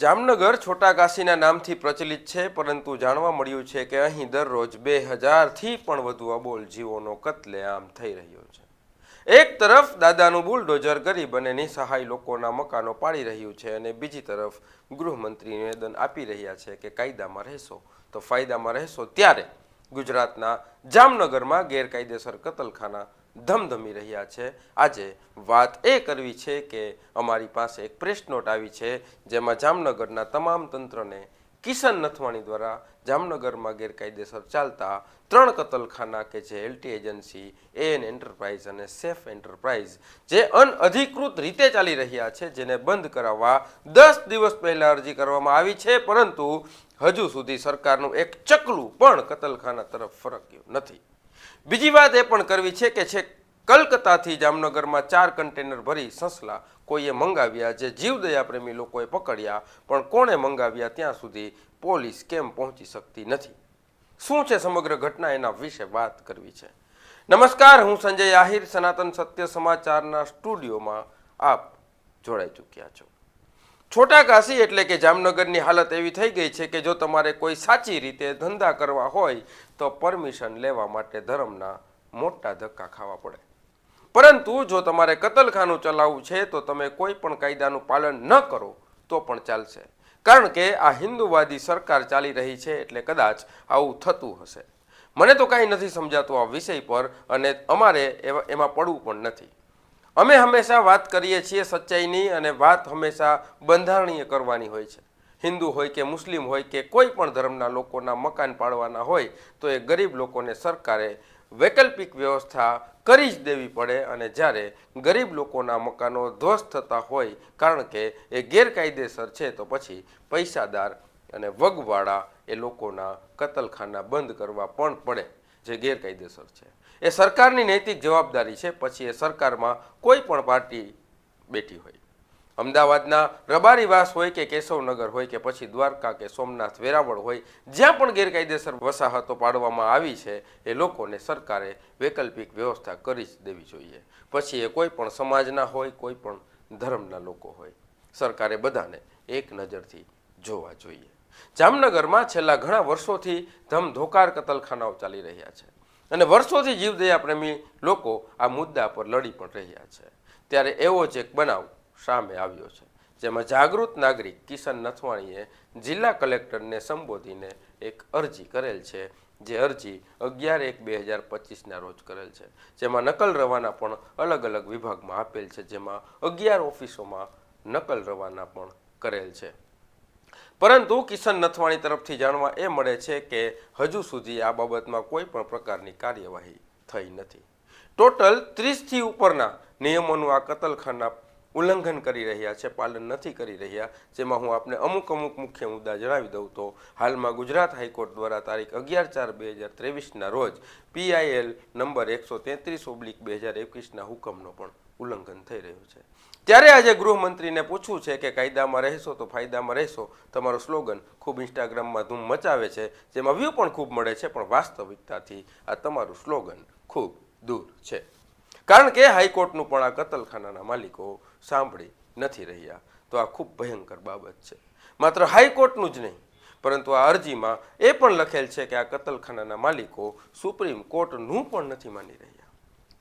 જામનગર છોટા કાશીના નામથી પ્રચલિત છે, પરંતુ જાણવા મળ્યું છે કે અહીં દરરોજ બે હજારથી પણ વધુ અબોલ જીવોનો કત્લેઆમ થઈ રહ્યો છે. એક તરફ દાદાનું બુલડોઝર ગરીબ અને નિસહાય લોકોના મકાનો પાડી રહ્યું છે અને બીજી તરફ ગૃહમંત્રી નિવેદન આપી રહ્યા છે કે કાયદામાં રહેશો. તો ફાયદામાં રહેશો ત્યારે ગુજરાતના જામનગરમાં ગેરકાયદેસર કતલખાના ધમધમી રહ્યા છે. આજે વાત એ કરવી છે કે અમારી પાસે એક પ્રેસ નોટ આવી છે, જેમાં જામનગરના તમામ તંત્રને કિશન નથવાણી દ્વારા જામનગરમાં ગેરકાયદેસર ચાલતા ત્રણ કતલખાના કે જે એલટી એજન્સી એએન એન્ટરપ્રાઇઝ અને સેફ એન્ટરપ્રાઇઝ જે અનઅધિકૃત રીતે ચાલી રહ્યા છે, જેને બંધ કરાવવા દસ દિવસ પહેલાં અરજી કરવામાં આવી છે, પરંતુ હજુ સુધી સરકારનું એક ચકલું પણ કતલખાના તરફ ફરક્યું નથી. બીજી વાત એ પણ કરવી છે કે છે કલકત્તાથી જામનગરમાં ચાર કન્ટેનર ભરી સસલા કોઈએ મંગાવ્યા જે જીવદયા પ્રેમી લોકોએ પકડ્યા, પણ કોણે મંગાવ્યા ત્યાં સુધી પોલીસ કેમ પહોંચી શકતી નથી? શું છે સમગ્ર ઘટના એના વિશે વાત કરવી છે? નમસ્કાર, હું સંજય આહિર, સનાતન સત્ય સમાચારના સ્ટુડિયોમાં આપ જોડાઈ ચૂક્યા છો. છોટા કાશી એટલે કે જામનગરની હાલત એવી થઈ ગઈ છે કે જો તમારે કોઈ સાચી રીતે ધંધા કરવા હોય, તો પરમિશન લેવા માટે ધર્મના મોટા ધક્કા ખાવા પડે. પરંતુ જો તમારે કતલખાનું ચલાવવું છે, તો તમે કોઈ પણ કાયદાનું પાલન ન કરો, તો પણ ચાલશે. કારણ કે આ હિન્દુવાદી સરકાર ચાલી રહી છે એટલે કદાચ આવું થતું હશે. મને તો કાંઈ નથી સમજાતું આ વિષય પર અને અમારે એમાં પડવું પણ નથી. અમે હંમેશા વાત કરીએ છીએ સચ્ચાઈની અને વાત હંમેશા બંધારણીય કરવાની હોય છે. હિન્દુ હોય કે મુસ્લિમ હોય કે કોઈ પણ ધર્મના લોકોના મકાન પાડવાના હોય, તો એ ગરીબ લોકોને સરકારે વૈકલ્પિક વ્યવસ્થા કરી જ દેવી પડે અને જ્યારે ગરીબ લોકોના મકાનો ધ્વસ્ત થતા હોય, કારણ કે એ ગેરકાયદેસર છે, તો પછી પૈસાદાર અને વગવાળા એ લોકોના કતલખાના બંધ કરવા પણ પડે, જે ગેરકાયદેસર છે. એ સરકારની નૈતિક જવાબદારી છે, પછી એ સરકારમાં કોઈ પણ પાર્ટી બેઠી હોય. અમદાવાદના રબારીવાસ હોય કે કેશવનગર હોય કે પછી દ્વારકા કે સોમનાથ વેરાવળ હોય, જ્યાં પણ ગેરકાયદેસર વસાહતો પાડવામાં આવી છે, એ લોકોને સરકારે વૈકલ્પિક વ્યવસ્થા કરી જ દેવી જોઈએ. પછી એ કોઈ પણ સમાજના હોય, કોઈ પણ ધર્મના લોકો હોય, સરકારે બધાને એક નજરથી જોવા જોઈએ. જામનગરમાં છેલ્લા ઘણા વર્ષોથી ધમધોકાર કતલખાનાઓ ચાલી રહ્યા છે. અને વર્ષોથી જીવદયા પ્રેમી લોકો આ મુદ્દા પર લડી પણ રહ્યા છે. ત્યારે એવો જ એક બનાવ સામે આવ્યો છે, જેમાં જાગૃત નાગરિક કિશન નથવાણીએ જિલ્લા કલેક્ટરને સંબોધીને એક અરજી કરેલ છે, જે અરજી અગિયાર એક બે હજાર પચીસના રોજ કરેલ છે. જેમાં નકલ રવાના પણ અલગ અલગ વિભાગમાં આપેલ છે, જેમાં અગિયાર ઓફિસોમાં નકલ રવાના પણ કરેલ છે. પરંતુ કિશન નથવાણી તરફથી જાણવા એ મળે છે કે હજુ સુધી આ બાબતમાં કોઈ પણ પ્રકારની કાર્યવાહી થઈ નથી. ટોટલ ત્રીસથી ઉપરના નિયમોનું આ કતલખાના ઉલ્લંઘન કરી રહ્યા છે, પાલન નથી કરી રહ્યા, જેમાં હું આપને અમુક અમુક મુખ્ય મુદ્દા જણાવી દઉં તો હાલમાં ગુજરાત હાઈકોર્ટ દ્વારા તારીખ અગિયાર ચાર બે હજાર ત્રેવીસના રોજ પીઆઈએલ નંબર એકસો તેત્રીસ ઓબ્લિક બે હજાર એકવીસના હુકમનો પણ ઉલ્લંઘન થઈ રહ્યું છે. ત્યારે આજે ગૃહમંત્રીને પૂછવું છે કે કાયદામાં રહેશો તો ફાયદામાં રહેશો. તમારું સ્લોગન ખૂબ ઇન્સ્ટાગ્રામમાં ધૂમ મચાવે છે, જેમાં વ્યૂ પણ ખૂબ મળે છે, પણ વાસ્તવિકતાથી આ તમારું સ્લોગન ખૂબ દૂર છે. કારણ કે હાઈકોર્ટનું પણ આ કતલખાનાના માલિકો સાંભળી નથી રહ્યા. તો આ ખૂબ ભયંકર બાબત છે. માત્ર હાઈકોર્ટનું જ નહીં, પરંતુ આ અરજીમાં એ પણ લખેલ છે કે આ કતલખાનાના માલિકો સુપ્રીમ કોર્ટનું પણ નથી માની રહ્યા.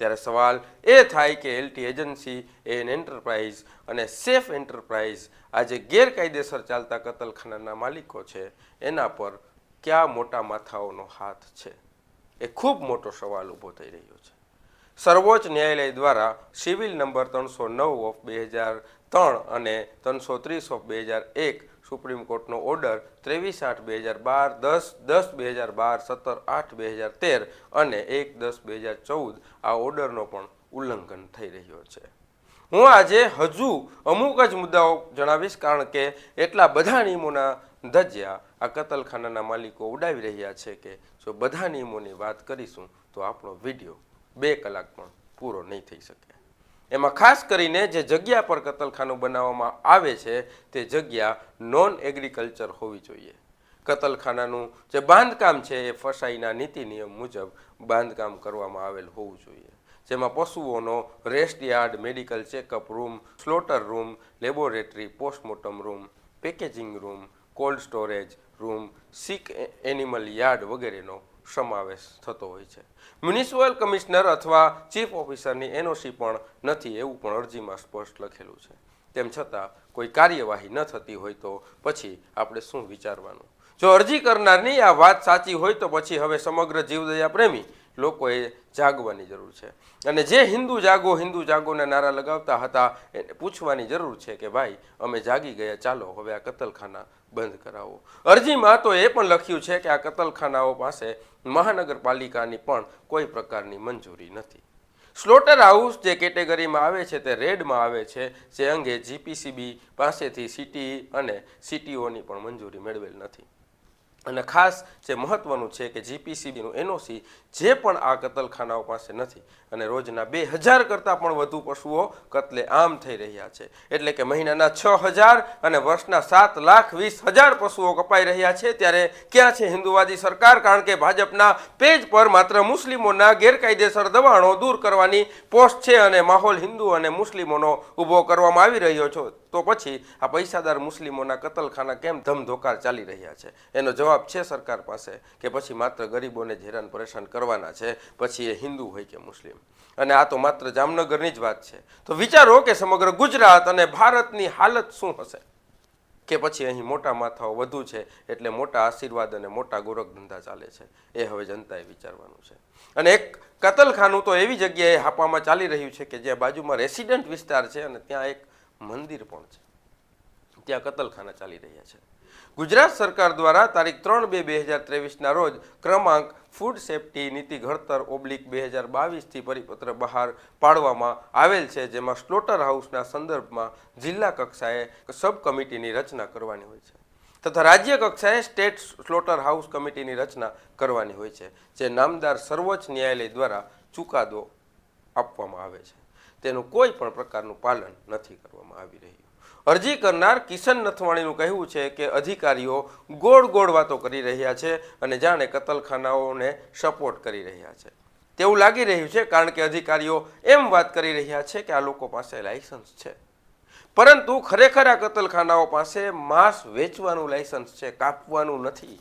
ત્યારે સવાલ એ થાય કે એલટી એજન્સી એન એન્ટરપ્રાઇઝ અને સેફ એન્ટરપ્રાઇઝ આજે ગેરકાયદેસર ચાલતા કતલખાનાના માલિકો છે, એના પર કયા મોટા માથાઓનો હાથ છે? એ ખૂબ મોટો સવાલ ઊભો થઈ રહ્યો છે. સર્વોચ્ચ ન્યાયાલય દ્વારા સિવિલ નંબર ત્રણસો નવ ઓફ બે હજાર ત્રણ અને ત્રણસો ત્રીસ ઓફ બે હજાર એક સુપ્રીમ કોર્ટનો ઓર્ડર ત્રેવીસ આઠ બે હજાર બાર, દસ દસ બે હજાર બાર, સત્તર આઠ બે હજાર તેર અને એક, દસ બે હજાર ચૌદ આ ઓર્ડરનો પણ ઉલ્લંઘન થઈ રહ્યો છે. હું આજે હજુ અમુક જ મુદ્દાઓ જણાવીશ કારણ કે એટલા બધા નિયમોના ધજ્યા આ કતલખાનાના માલિકો ઉડાવી રહ્યા છે કે જો બધા નિયમોની વાત કરીશું તો આપણો વીડિયો બે કલાક પણ પૂરો નહીં થઈ શકે. એમાં ખાસ કરીને જે જગ્યા પર કતલખાનું બનાવવામાં આવે છે, તે જગ્યા નોન એગ્રીકલ્ચર હોવી જોઈએ. કતલખાનાનું જે બાંધકામ છે, એ ફસાઈના નીતિ નિયમ મુજબ બાંધકામ કરવામાં આવેલ હોવું જોઈએ. જેમાં પશુઓનો rest yard medical checkup room slaughter room laboratory postmortem room packaging room cold storage room sick animal yard વગેરેનો સમાવેશ થતો હોય છે. મ્યુનિસિપલ કમિશનર અથવા ચીફ ઓફિસરની એનઓસી પણ નથી એવું પણ અરજીમાં સ્પષ્ટ લખેલું છે. તેમ છતાં, કોઈ કાર્યવાહી ન થતી હોય તો પછી આપણે શું વિચારવાનું? જો અરજી કરનારની આ વાત સાચી હોય તો પછી હવે સમગ્ર જીવદયા પ્રેમી લોકોએ જાગવાની જરૂર છે. અને જે હિન્દુ જાગો, હિન્દુ જાગોના નારા લગાવતા હતા, એને પૂછવાની જરૂર છે કે ભાઈ, અમે જાગી ગયા, ચાલો હવે આ કતલખાના બંધ કરાવો. અરજીમાં તો એ પણ લખ્યું છે કે આ કતલખાનાઓ પાસે મહાનગરપાલિકાની પણ કોઈ પ્રકારની મંજૂરી નથી. સ્લોટર હાઉસ જે કેટેગરીમાં આવે છે તે રેડમાં આવે છે, જે અંગે જીપીસીબી પાસેથી સિટી અને સિટીઓની પણ મંજૂરી મેળવેલ નથી. અને ખાસ જે મહત્વનું છે કે જીપીસીબીનું એનઓસી જે પણ આ કતલખાનાઓ પાસે નથી અને રોજના બે હજાર કરતાં પણ વધુ પશુઓ કતલે આમ થઈ રહ્યા છે. એટલે કે મહિનાના છ હજાર અને વર્ષના સાત લાખ વીસ હજાર પશુઓ કપાઈ રહ્યા છે. ત્યારે ક્યાં છે હિન્દુવાદી સરકાર? કારણ કે ભાજપના પેજ પર માત્ર મુસ્લિમોના ગેરકાયદેસર દબાણો દૂર કરવાની પોસ્ટ છે અને માહોલ હિન્દુ અને મુસ્લિમોનો ઊભો કરવામાં આવી રહ્યો છે. તો પછી આ પૈસાદાર મુસ્લિમોના કતલખાના કેમ ધમધોકાર ચાલી રહ્યા છે? એનો જવાબ છે સરકાર પાસે, કે પછી માત્ર ગરીબોને જ હેરાન પરેશાન કરવાના છે. પછી એ હિન્દુ હોય કે મુસ્લિમ. અને આ તો માત્ર જામનગરની જ વાત છે. તો વિચારો કે સમગ્ર ગુજરાત અને ભારતની હાલત શું હશે? કે પછી અહીં મોટા માથાઓ વધુ છે એટલે મોટા આશીર્વાદ અને મોટા ગોરખ ધંધા ચાલે છે. એ હવે જનતાએ વિચારવાનું છે. અને એક કતલખાનું તો એવી જગ્યાએ હાપામાં ચાલી રહ્યું છે કે જ્યાં બાજુમાં રેસિડન્ટ વિસ્તાર છે અને ત્યાં એક મંદિર પણ છે. ત્યાં કતલખાના ચાલી રહ્યા છે. ગુજરાત સરકાર દ્વારા તારીખ ત્રણ બે બે હજાર ત્રેવીસના રોજ ક્રમાંક ફૂડ સેફ્ટી નીતિ ઘડતર ઓબ્લિક બે હજાર બાવીસથી પરિપત્ર બહાર પાડવામાં આવેલ છે, જેમાં સ્લોટર હાઉસના સંદર્ભમાં જિલ્લા કક્ષાએ સબ કમિટીની રચના કરવાની હોય છે તથા રાજ્ય કક્ષાએ સ્ટેટ સ્લોટર હાઉસ કમિટીની રચના કરવાની હોય છે, જે નામદાર સર્વોચ્ચ ન્યાયાલય દ્વારા ચુકાદો આપવામાં આવે છે. તેનું કોઈ પણ પ્રકારનું પાલન નથી કરવામાં આવી રહ્યું. અરજી કરનાર કિશન નથવાણીનું કહેવું છે કે અધિકારીઓ ગોળ ગોળ વાતો કરી રહ્યા છે અને જાણે કતલખાનાઓને સપોર્ટ કરી રહ્યા છે. તેવું લાગી રહ્યું છે કારણ કે અધિકારીઓ એમ વાત કરી રહ્યા છે કે આ લોકો પાસે લાયસન્સ છે. પરંતુ ખરેખર આ કતલખાનાઓ પાસે માંસ વેચવાનું લાયસન્સ છે, કાપવાનું નથી.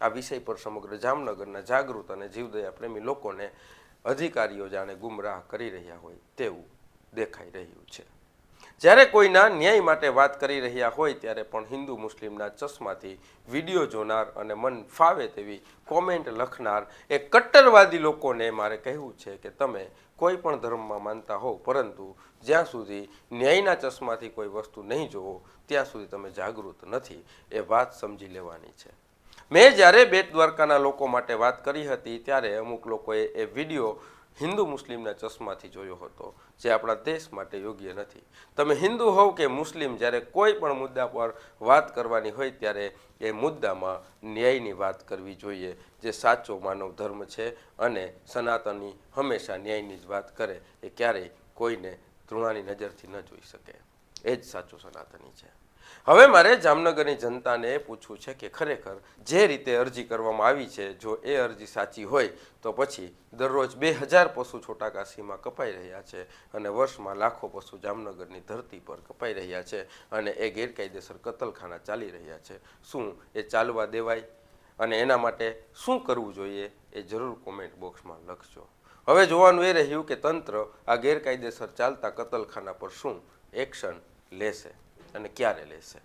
આ વિષય પર સમગ્ર જામનગરના જાગૃત અને જીવદયા પ્રેમી લોકોને અધિકારીઓ જાણે ગુમરાહ કરી રહ્યા હોય તેવું દેખાઈ રહ્યું છે. જ્યારે કોઈના ન્યાય માટે વાત કરી રહ્યા હોય ત્યારે પણ હિન્દુ મુસ્લિમના ચશ્માથી વીડિયો જોનાર અને મન ફાવે તેવી કોમેન્ટ લખનાર એ કટ્ટરવાદી લોકોને મારે કહેવું છે કે તમે કોઈ પણ ધર્મમાં માનતા હો પરંતુ જ્યાં સુધી ન્યાયના ચશ્માથી કોઈ વસ્તુ નહીં જોવો ત્યાં સુધી તમે જાગૃત નથી. એ વાત સમજી લેવાની છે. મેં જ્યારે બેટ દ્વારકાના લોકો માટે વાત કરી હતી, ત્યારે અમુક લોકોએ એ વીડિયો હિન્દુ મુસ્લિમના ચશ્માથી જોયો હતો, જે આપણા દેશ માટે યોગ્ય નથી. તમે હિન્દુ હોવ કે મુસ્લિમ, જ્યારે કોઈ પણ મુદ્દા પર વાત કરવાની હોય, ત્યારે એ મુદ્દામાં ન્યાયની વાત કરવી જોઈએ, જે સાચો માનવ ધર્મ છે અને સનાતની હંમેશા ન્યાયની જ વાત કરે, એ ક્યારેય કોઈને તૃણાની નજરથી ન જોઈ શકે. એ જ સાચું સનાતની છે. હવે મારે જામનગરની જનતાને એ પૂછવું છે કે ખરેખર જે રીતે અરજી કરવામાં આવી છે, જો એ અરજી સાચી હોય, તો પછી દરરોજ બે હજાર પશુ છોટાકાશીમાં કપાઈ રહ્યા છે અને વર્ષમાં લાખો પશુ જામનગરની ધરતી પર કપાઈ રહ્યા છે અને એ ગેરકાયદેસર કતલખાના ચાલી રહ્યા છે. શું એ ચાલવા દેવાય? અને એના માટે શું કરવું જોઈએ એ જરૂર કોમેન્ટ બોક્સમાં લખજો. હવે જોવાનું એ રહ્યું કે તંત્ર આ ગેરકાયદેસર ચાલતા કતલખાના પર શું એક્શન લેશે? અને ક્યારે લેશે?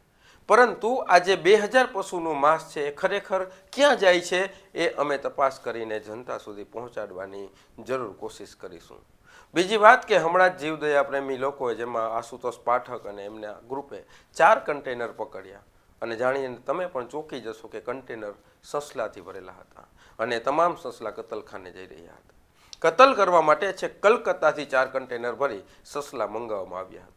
પરંતુ આ જે બે હજાર પશુનું માંસ છે, એ ખરેખર ક્યાં જાય છે, એ અમે તપાસ કરીને જનતા સુધી પહોંચાડવાની જરૂર કોશિશ કરીશું. બીજી વાત કે હમણાં જ જીવદયા પ્રેમી લોકોએ જેમાં આશુતોષ પાઠક અને એમના ગ્રુપે ચાર કન્ટેનર પકડ્યા. અને જાણીને તમે પણ ચોંકી જશો કે કન્ટેનર સસલાથી ભરેલા હતા અને તમામ સસલા કતલખાને જઈ રહ્યા હતા. કતલ કરવા માટે છે, કલકત્તાથી ચાર કન્ટેનર ભરી સસલા મંગાવવામાં આવ્યા હતા.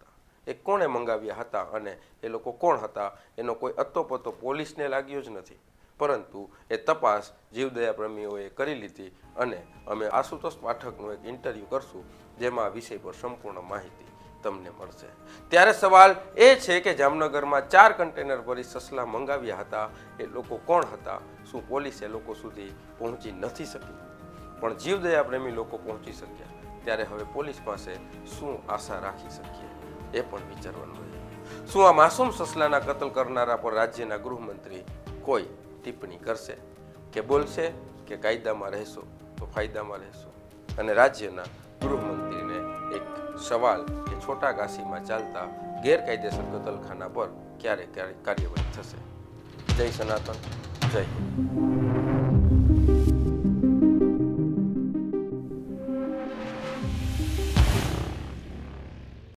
એ કોણે મંગાવ્યા હતા અને એ લોકો કોણ હતા, એનો કોઈ અત્તોપત્તો પોલીસને લાગ્યો જ નથી. પરંતુ એ તપાસ જીવદયા પ્રેમીઓએ કરી લીધી અને અમે આશુતોષ પાઠકનું એક ઇન્ટરવ્યૂ કરશું, જેમાં આ વિષય પર સંપૂર્ણ માહિતી તમને મળશે. ત્યારે સવાલ એ છે કે જામનગરમાં ચાર કન્ટેનર ભરી સસલા મંગાવ્યા હતા, એ લોકો કોણ હતા, શું પોલીસ એ લોકો સુધી પહોંચી નથી શકી? પણ જીવદયા પ્રેમી લોકો પહોંચી શક્યા. ત્યારે હવે પોલીસ પાસે શું આશા રાખી શકીએ? એ પણ વિચારવાનું રહ્યું શું આ માસૂમ સસલાના કતલ કરનારા પર રાજ્યના ગૃહમંત્રી કોઈ ટિપ્પણી કરશે? કે બોલશે કે કાયદામાં રહેશો તો ફાયદામાં રહેશો? અને રાજ્યના ગૃહમંત્રીને એક સવાલ કે છોટા ઘાસીમાં ચાલતા ગેરકાયદેસર કતલખાના પર ક્યારે ક્યારે કાર્યવાહી થશે? જય સનાતન, જય